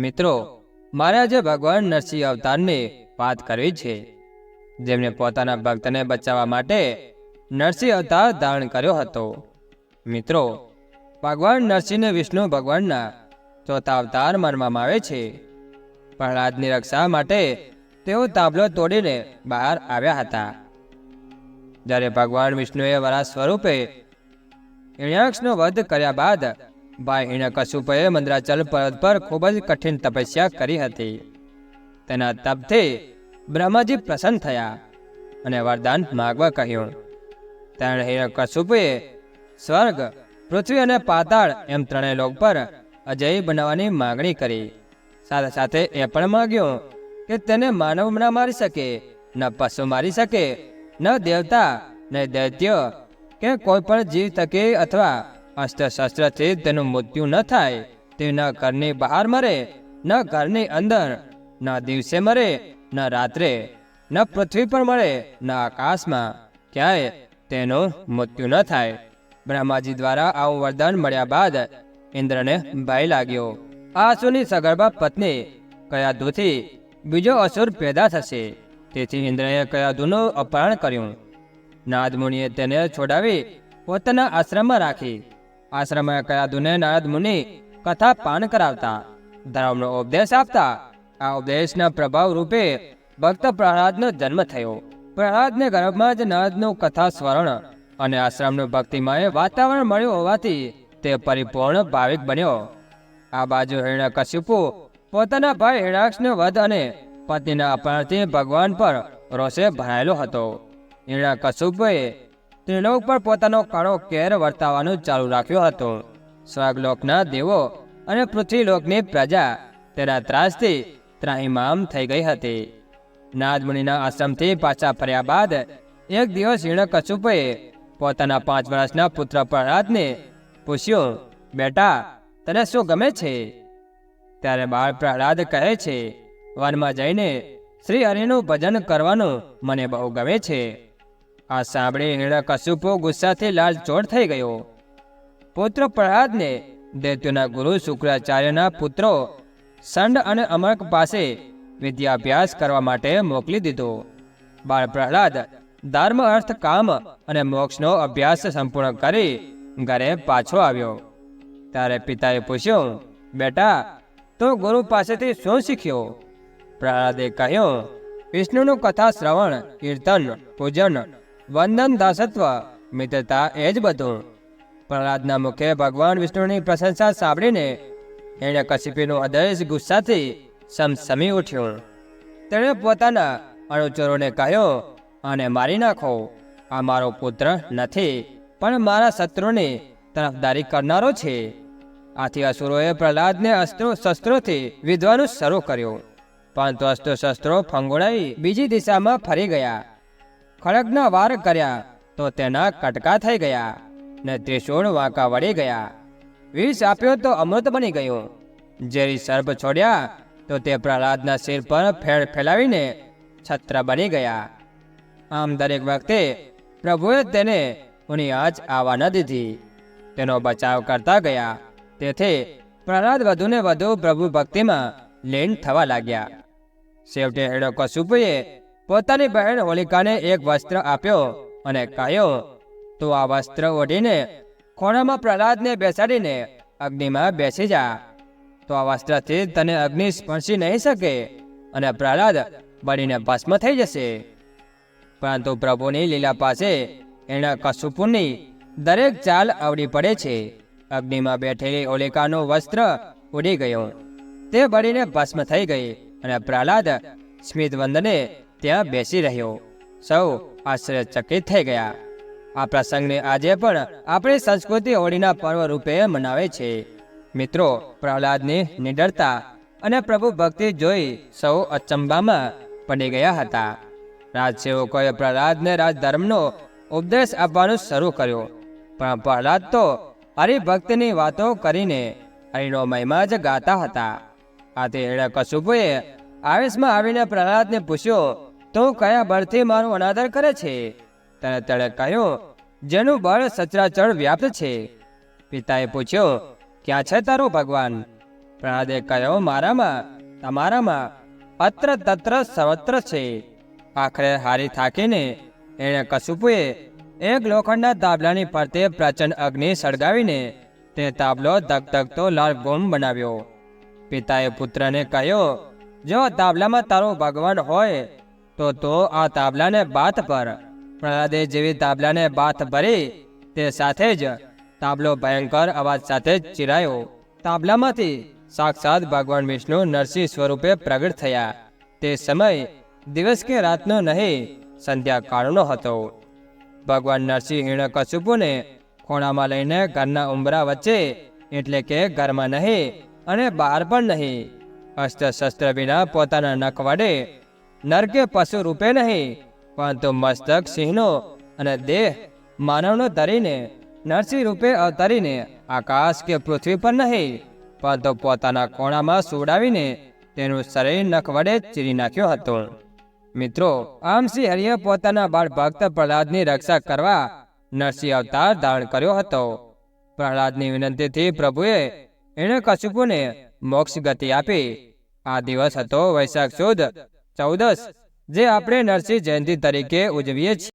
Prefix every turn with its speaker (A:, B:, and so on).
A: મિત્રો, મારે આજે ભગવાન નરસિંહ અવતારની વાત કરવી છે. જેમણે પોતાના ભક્તને બચાવવા માટે નરસિંહ અવતાર ધારણ કર્યો હતો. મિત્રો, ભગવાન નરસિંહને વિષ્ણુ ભગવાનના ચોથા અવતાર માનવામાં આવે છે. પ્રહલાદની રક્ષા માટે તેઓ તાબલો તોડીને બહાર આવ્યા હતા. જ્યારે ભગવાન વિષ્ણુએ વરા સ્વરૂપે ઇણ્યાક્ષનો વધ કર્યા બાદ ભાઈ હિરણ્યકશુપુએ મંદ્રાચલ પર્વત પર ખૂબ જ કઠિન તપસ્યા કરી હતી. તેના તપથી બ્રહ્માજી પ્રસન્ન થયા અને વરદાન માગવા કહ્યું ત્યારે હિરણ્યકશુપુએ સ્વર્ગ, પૃથ્વી અને પાતાળ એમ ત્રણેય લોક પર અજય બનાવવાની માગણી કરી. સાથે સાથે એ પણ માગ્યું કે તેને માનવ ન મારી શકે, ન પશુ મારી શકે, ન દેવતા, ન દૈત્ય કે કોઈ પણ જીવ તકે અથવા અસ્ત્ર શસ્ત્રથી તેનું મૃત્યુ ન થાય. તે ન ઘરની બહાર મરે, ન ઘરની અંદર, ન દિવસે મરે, ન રાત્રે, ન પૃથ્વી પર મળે, ન આકાશમાં. ક્યાંય તેનું મૃત્યુ ન થાય. બ્રહ્માજી દ્વારા આવું વરદાન મળ્યા બાદ ઇન્દ્રને ભય લાગ્યો. આ સગર્ભા પત્ની કયાધુથી બીજો અસુર પેદા થશે. તેથી ઇન્દ્રએ કયાધુનું અપહરણ કર્યું. નાદમુનિએ તેને છોડાવી પોતાના આશ્રમમાં રાખી. આશ્રમમાં કયાધુને નારદ મુનિ કથા પાન કરાવતા, ધર્મનો ઉપદેશ આપતા, આ ઉપદેશના પ્રભાવ રૂપે ભક્ત પ્રહલાદનો જન્મ થયો. પ્રહલાદને ગર્ભમાં જ નારદનું કથા સ્મરણ અને આશ્રમનું ભક્તિમય વાતાવરણ મળ્યું હોવાથી તે પરિપૂર્ણ ભાવિક બન્યો. આ બાજુ હિરણ્યકશિપુ પોતાના ભાઈ હિરણાક્ષનો વધ અને પત્નીના અપહરણથી ભગવાન પર રોષે ભરાયેલો હતો. હિરણ્યકશિપુએ ત્રિલોક પર પોતાનો કાળો કેર વર્તાવવાનું ચાલુ રાખ્યો હતો. સ્વર્ગલોકના દેવો અને પૃથ્વીલોકની પ્રજા તેના ત્રાસથી ત્રાહિમામ થઈ ગઈ હતી. નાદમુનિના આશ્રમથી પાછા ફર્યા બાદ એક દિવસ હિરણ્યકશિપુએ પોતાના પાંચ વર્ષના પુત્ર પ્રહલાદને પૂછ્યું, બેટા, તને શું ગમે છે? ત્યારે બાળ પ્રહલાદ કહે છે, વનમાં જઈને શ્રી હરિનું ભજન કરવાનું મને બહુ ગમે છે. આ સાંભળી કશુપો ગુસ્સાથી લાલ ચોળ થઈ ગયો. પુત્ર પ્રહલાદને દૈત્યોના ગુરુ શુક્રાચાર્યના પુત્રો સંડ અને અમર્ક પાસે વિદ્યાભ્યાસ કરવા માટે મોકલી દીધો. બાળ પ્રહલાદ ધર્મ, અર્થ, કામ અને મોક્ષનો અભ્યાસ સંપૂર્ણ કરી ઘરે પાછો આવ્યો. ત્યારે પિતાએ પૂછ્યું, બેટા, તો ગુરુ પાસેથી શું શીખ્યો? પ્રહલાદે કહ્યું, વિષ્ણુનું કથા શ્રવણ, કીર્તન, પૂજન વંદન દાસત્વ. મિત્રતા એ જ બધું. પ્રહલાદના મુખે ભગવાન વિષ્ણુની પ્રશંસા સાંભળીને એણે કશ્યપીનો અદેશ ગુસ્સાથી સમસમી ઉઠ્યો. તેણે પોતાના અનુચરોને કહ્યું અને મારી નાખો. આ મારો પુત્ર નથી, પણ મારા શત્રુની તરફદારી કરનારો છે. આથી અસુરોએ પ્રહલાદને અસ્ત્રો શસ્ત્રોથી વિધવાનું શરૂ કર્યું. પરંતુ અસ્ત્રો શસ્ત્રો ફંગોળાઈ બીજી દિશામાં ફરી ગયા. ખડગના વાર કર્યા તો તેના કટકા થઈ ગયા ને ત્રિશૂળ વાંકા વળી ગયા. વિષ આપ્યો તો અમૃત બની ગયું. ઝેરી સર્પ છોડ્યા તો તે પ્રહલાદના શિર પર ફેર ફેલાવીને છત્ર બની ગયા. આમ દરેક વખતે પ્રભુએ તેને ઉની આજ આવવા ન દીધી. તેનો બચાવ કરતા ગયા. તેથી પ્રહલાદ વધુને વધુ પ્રભુ ભક્તિમાં લીન થવા લાગ્યા. છેવટે હિરણ્યકશિપુએ પોતાની બહેન હોલિકાને એક વસ્ત્ર આપ્યો અને કહ્યું, તું આ વસ્ત્ર ઓઢીને ખોણામાં પ્રહલાદને બેસાડીને અગ્નિમાં બેસી જા. તો આ વસ્ત્રથી તને અગ્નિ સ્પર્શી નહીં શકે અને પ્રહલાદ બળીને ભસ્મ થઈ જશે. પરંતુ પ્રભુની લીલા પાસે એના કશુપુની દરેક ચાલ આવડી પડે છે. અગ્નિમાં બેઠેલી ઓલિકાનું વસ્ત્ર ઉડી ગયું. તે બળીને ભસ્મ થઈ ગઈ અને પ્રહલાદ સ્મિત વંદને ત્યાં બેસી રહ્યો. સૌ આશ્ચર્યચકિત થઈ ગયા. આ પ્રસંગને આજે પણ આપણી સંસ્કૃતિ હોળીના પર્વ રૂપે મનાવે છે. મિત્રો, પ્રહલાદની નિડરતા અને પ્રભુ ભક્તિ જોઈ સૌ અચંબામાં પડી ગયા હતા. રાજસેવકોએ પ્રહલાદને રાજધર્મનો ઉપદેશ આપવાનું શરૂ કર્યો. પણ પ્રહલાદ તો હરિભક્તની વાતો કરીને હરિનો મહિમા જ ગાતા હતા. આથી એણે કશુપુએ આવેશમાં આવીને પ્રહલાદને પૂછ્યો તું કયા બળથી મારું અનાદર કરે છે? તેને તેણે કહ્યું જેનું બળ સચરાચર વ્યાપ્ત છે. પિતાએ પૂછ્યું, ક્યાં છે તારો ભગવાન? પ્રહલાદે કહ્યો, મારામાં, તમારામાં અત્ર તત્ર સર્વત્ર છે. આખરે હારી થાકીને એણે કશુપુએ એક લોખંડના તાબલાની ફરતે પ્રચંડ અગ્નિ સળગાવીને તે તાબલો ધગધગતો લાલ ગોમ બનાવ્યો. પિતાએ પુત્રને કહ્યો, જો તાબલામાં તારો ભગવાન હોય તો તો આ તાબલાને બાથ પર. પ્રહલાદે જેવી તાબલાને બાથ ભરી, તે સાથે જ તાબલો ભયંકર અવાજ સાથે જ ચિરાયો. તાબલામાંથી સાક્ષાત ભગવાન વિષ્ણુ નરસિંહ સ્વરૂપે પ્રગટ થયા. તે સમય દિવસ કે રાતનો નહીં, સંધ્યાકાળનો હતો. ભગવાન નરસિંહ હિરણ્યકશિપુને ખોણામાં લઈને ઘરના ઉંબરા વચ્ચે, એટલે કે ઘરમાં નહીં અને બહાર પણ નહીં અસ્ત્ર શસ્ત્ર વિના પોતાના નખ વડે નર કે પશુ રૂપે નહીં પરંતુ મસ્તક સિંહનો અને દેહ માનવનો ધરીને નરસિંહ રૂપે અવતરીને, આકાશ કે પૃથ્વી પર નહીં પરંતુ પોતાના કોણામાં સુવડાવીને તેનું શરીર નખ વડે ચીરી નાખ્યો હતો. મિત્રો, આમ શ્રી હરિએ પોતાના બાળ ભક્ત પ્રહલાદની રક્ષા કરવા નરસિંહ અવતાર ધારણ કર્યો હતો. પ્રહલાદની વિનંતીથી પ્રભુએ એણે કશુપુને મોક્ષ ગતિ આપી. આ દિવસ હતો વૈશાખ સુદ ચૌદસ જે આપણે નરસિંહ જયંતિ તરીકે ઉજવીએ છીએ.